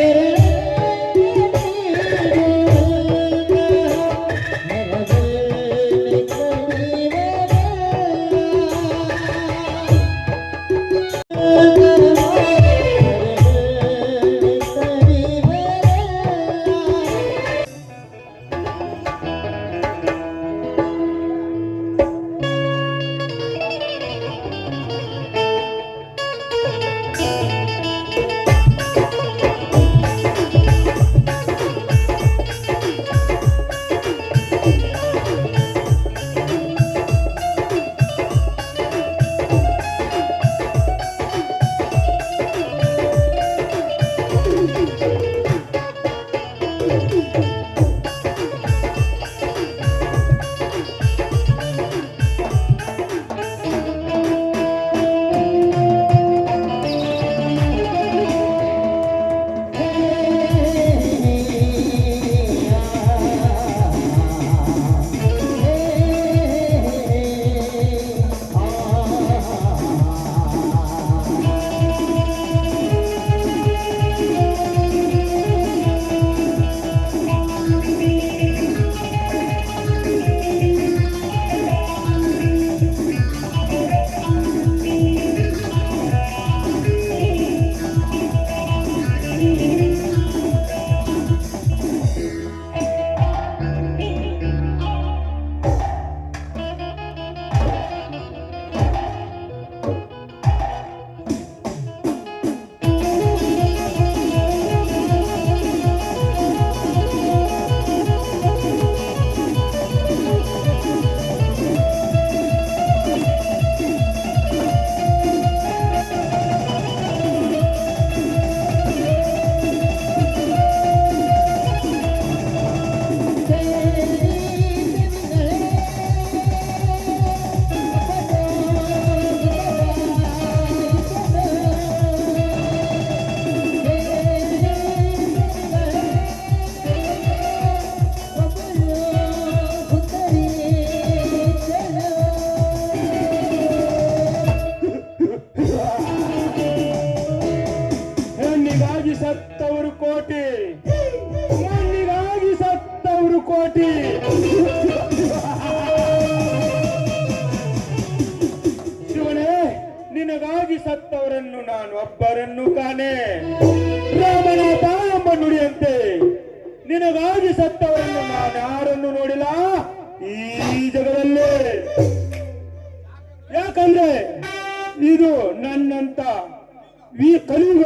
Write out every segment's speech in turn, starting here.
Spirit. ಒಬ್ಬರನ್ನು ಕಾಣೆ. ರಾಮನ ಎಂಬ ನುಡಿಯಂತೆ, ನಿನಗಾಗಿ ಸತ್ತವರನ್ನು ನಾನು ಯಾರನ್ನು ನೋಡಿಲ್ಲ? ಈ ಜಗದಲ್ಲೇ. ಯಾಕಂದ್ರೆ ಇದು ನನ್ನಂತ ಈ ಕಲಿಯುಗ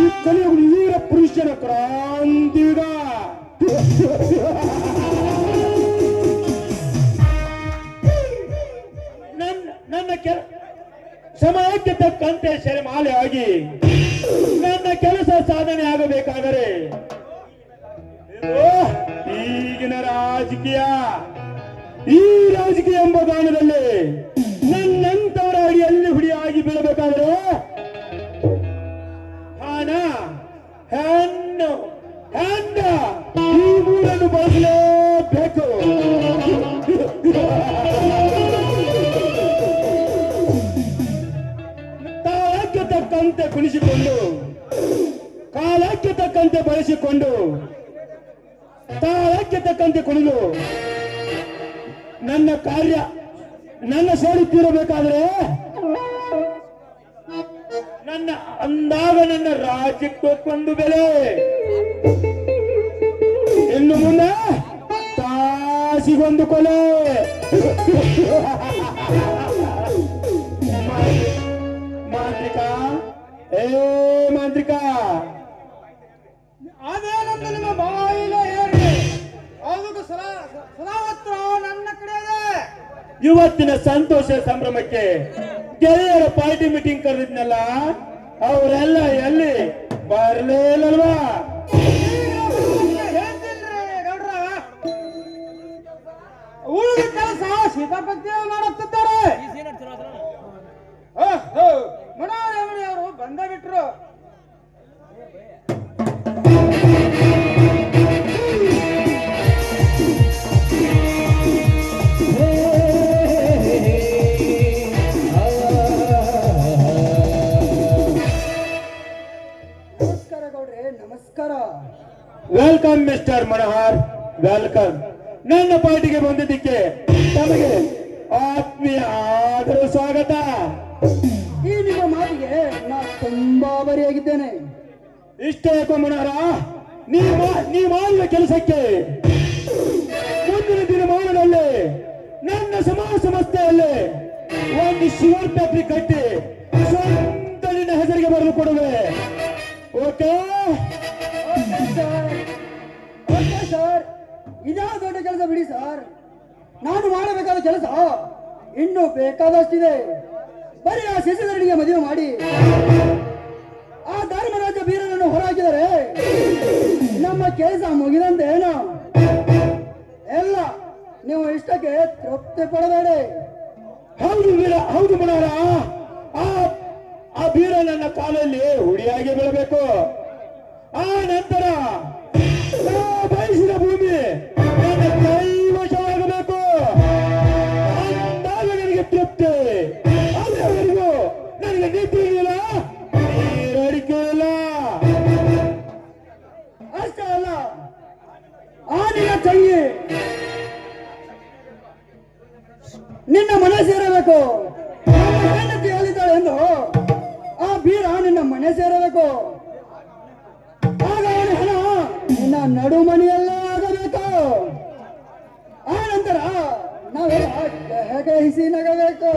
ಈ ಕಲಿಯುಗ ವೀರ ಪುರುಷನ ಕ್ರಾಂತಿಯುಗ. ಸಮಯಕ್ಕೆ ತಕ್ಕಂತೆ ಶರಮಾಲೆ ಆಗಿ ನನ್ನ ಕೆಲಸ ಸಾಧನೆ ಆಗಬೇಕಾದರೆ ಈಗಿನ ರಾಜಕೀಯ, ಈ ರಾಜಕೀಯ ಎಂಬ ಗಾನದಲ್ಲಿ ನನ್ನಂತವರ ಅಡಿಯಲ್ಲಿ ಹುಡಿಯಾಗಿ ಬೀಳಬೇಕಾದ್ರೆ ಬಳಸಿಕೊಂಡು ತಾಳಕ್ಕೆ ತಕ್ಕಂತೆ ಕುಣಿದು ನನ್ನ ಕಾರ್ಯ, ನನ್ನ ಸೇರುತ್ತಿರಬೇಕಾದ್ರೆ ನನ್ನ ಅಂದಾಗ ನನ್ನ ರಾಜ್ಯಕ್ಕೊಂದು ಬೆಲೆ. ಇನ್ನು ಮುನ್ನ ತಾಸಿಗೊಂದು ಕೊಲೆ. ಮಾಂತ್ರಿಕ, ಏ ಇವತ್ತಿನ ಸಂತೋಷ ಸಂಭ್ರಮಕ್ಕೆ ಗೆಳೆಯರ ಪಾರ್ಟಿ ಮೀಟಿಂಗ್ ಕರೆದಿದ್ನಲ್ಲ ಅವರೆಲ್ಲ ಎಲ್ಲಿ ಬರ್ಲೇಲಲ್ವಾ ಉಳಿದ ಕೆಲಸ ಸೀತಾಪತಿ ನಮಸ್ಕಾರ. ವೆಲ್ಕಮ್ ಮಿಸ್ಟರ್ ಮನೋಹರ್ ವೆಲ್ಕಮ್ ನನ್ನ ಪಾರ್ಟಿಗೆ ಬಂದಿದ್ದಕ್ಕೆ ತಮಗೆ ಆತ್ಮೀಯ ಆದರೂ ಸ್ವಾಗತ. ಈ ನಿಮ್ಮ ಮಾತಿಗೆ ನಾ ತುಂಬಾ ಬರಿಯಾಗಿದ್ದೇನೆ. ಇಷ್ಟೇ ಯಾಕೋ ಮನೋಹರ ನೀವು ನೀವು ಮಾಡಿದ ಕೆಲಸಕ್ಕೆ. ಮುಂದಿನ ದಿನಮಾನದಲ್ಲಿ ನನ್ನ ಸಮಾಜ ಸಂಸ್ಥೆಯಲ್ಲಿ ಒಂದು ಶಿವರ್ ಫ್ಯಾಕ್ಟ್ರಿ ಕಟ್ಟಿ ಸ್ವಂತ ನಿನ್ನ ಹೆಸರಿಗೆ ಬರೆದು ಕೊಡುವೆ. Okay sir. ಇದ್ಯಾವ ದೊಡ್ಡ ಕೆಲಸ ಬಿಡಿ ಸರ್. ನಾನು ಮಾಡಬೇಕಾದ ಕೆಲಸ ಇನ್ನೂ ಬೇಕಾದಷ್ಟಿದೆ. ಬರೀ ಆ ಶಶಿಧರನಿಗೆ ಮದುವೆ ಮಾಡಿ. ಆ ಧರ್ಮರಾಜ ಬೀರನನ್ನು ಹೊರಹಾಕಿದರೆ ನಮ್ಮ ಕೆಲಸ ಮುಗಿದಂತೆ ಏನು? ಎಲ್ಲ ನೀವು ಇಷ್ಟಕ್ಕೆ ತೃಪ್ತಿ ಪಡಬೇಡಿ. ಹೌದು ವೀರ, ಹೌದು ಮನೋಹರ. ಆ ಆ ಬೀರ ನನ್ನ ಕಾಲಲ್ಲಿ ಹುಡಿಯಾಗಿ ಬೀಳಬೇಕು. ಆ ನಿನ್ನ ಮನೆ ಸೇರಬೇಕು. ಹೆಂಡತಿ ಹೇಳಿದ್ದಾಳೆ ಎಂದು ಆ ಬೀರ ನಿನ್ನ ಮನೆ ಸೇರಬೇಕು. ಆಗ ನಿನ್ನ ನಡು ಮನೆಯಲ್ಲೇ ಆಗಬೇಕು. ಆ ನಂತರ ನಾವೇ ಹೇಗೆ ಹಿಸಿ ನಗಬೇಕು.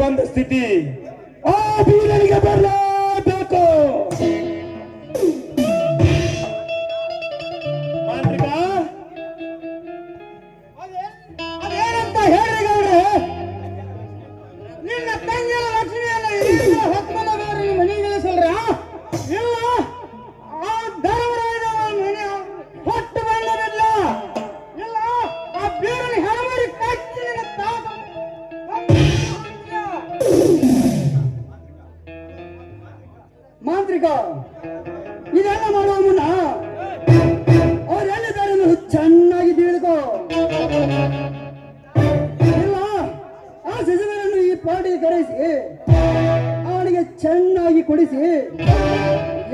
ಬಂದ ಸ್ಥಿತಿ. ಆ ಬೀರನಿಗೆ ಬರಲೇಬೇಕು ಪಾರ್ಟಿಗೆ ಕರೆಸಿ ಅವನಿಗೆ ಚೆನ್ನಾಗಿ ಕೊಡಿಸಿ,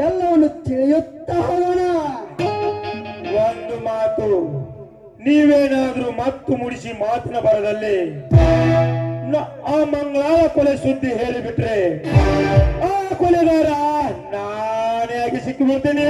ಎಲ್ಲವನ್ನು ತಿಳಿಯುತ್ತಾ ಹೋಗೋಣ. ಒಂದು ಮಾತು, ನೀವೇನಾದ್ರೂ ಮತ್ತು ಮುಡಿಸಿ ಮಾತಿನ ಬರದಲ್ಲಿ ಆ ಮಂಗಳಾರ ಕೊಲೆ ಸುದ್ದಿ ಹೇಳಿಬಿಟ್ರೆ, ಆ ಕೊಲೆಗಾರ ನಾನೇ ಆಗಿ ಸಿಕ್ಕಿಬಿಡ್ತೇನೆ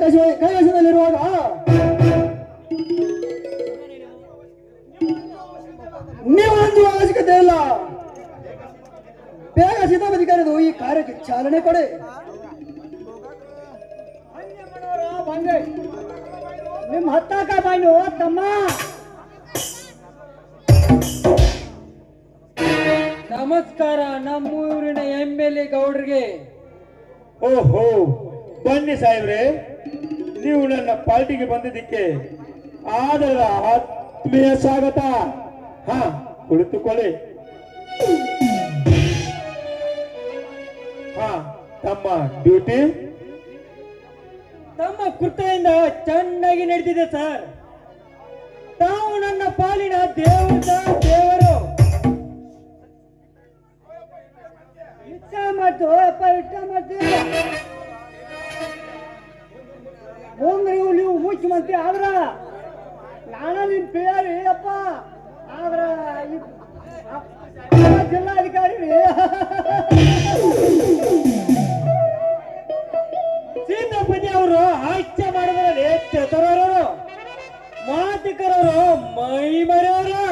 ತಂಗಿಯ ಕೈ ಕೈವಶದಲ್ಲಿರುವಾಗ ನೀವು ಅಂಜುವ ಅವಶ್ಯಕತೆ ಇಲ್ಲ. ಬೇಗ ಸಿದ್ಧಾಪತಿ ಕರೆದು ಈ ಕಾರ್ಯಕ್ಕೆ ಚಾಲನೆ ಕೊಡಿ. ನಿಮ್ ಹತ್ತಾಕ ಬಂದು ತಮ್ಮ ನಮಸ್ಕಾರ, ನಮ್ಮೂರಿನ ಎಂ ಎಲ್ ಎ ಗೌಡ್ರಿಗೆ. ಓಹೋ. ಬನ್ನಿ ಸಾಹೇಬ್ರೆ, ನೀವು ನನ್ನ ಪಾರ್ಟಿಗೆ ಬಂದಿದ್ದಕ್ಕೆ ಆದರ ಆತ್ಮೀಯ ಸ್ವಾಗತ. ಹಾ, ಕುಳಿತುಕೊಳ್ಳಿ. ಹಾ, ತಮ್ಮ ಡ್ಯೂಟಿ? ತಮ್ಮ ಕೃತಿಯಿಂದ ಚೆನ್ನಾಗಿ ನಡೆದಿದೆ ಸರ್. ತಾವು ನನ್ನ ಪಾಲಿನ ದೇವರ ದೇವರು. ಇಷ್ಟ ಮಾಡ್ತು ಅಪ್ಪ ಇಷ್ಟ ಮಾಡ್ತೀವಿ. ಹೋಗ್ರಿ ನೀವು ಮುಖ್ಯಮಂತ್ರಿ ಆದ್ರ. ನಾನ ನಿನ್ ಪೇರಿ ಅಪ್ಪ. ಆದ್ರ ಅಪ್ಪ ಜಿಲ್ಲಾಧಿಕಾರಿ ಸೀತಾಪತಿ ಅವರು ಹಾಸ್ಯ ಮಾಡಿದ್ರೆ ಚತುರವರು ಮಾತಿಕರವರು ಮೈ ಮರೆಯವರು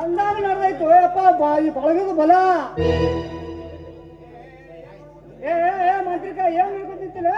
ಅಂದಾಗ ನಡೆದಾಯ್ತು. ಯಪ್ಪ ಬಾಯಿ ಬಳಗದ ಬಲ. ಏನ್ ಹೇಳ್ಕೊತಿತ್ತಿಲ್ಲ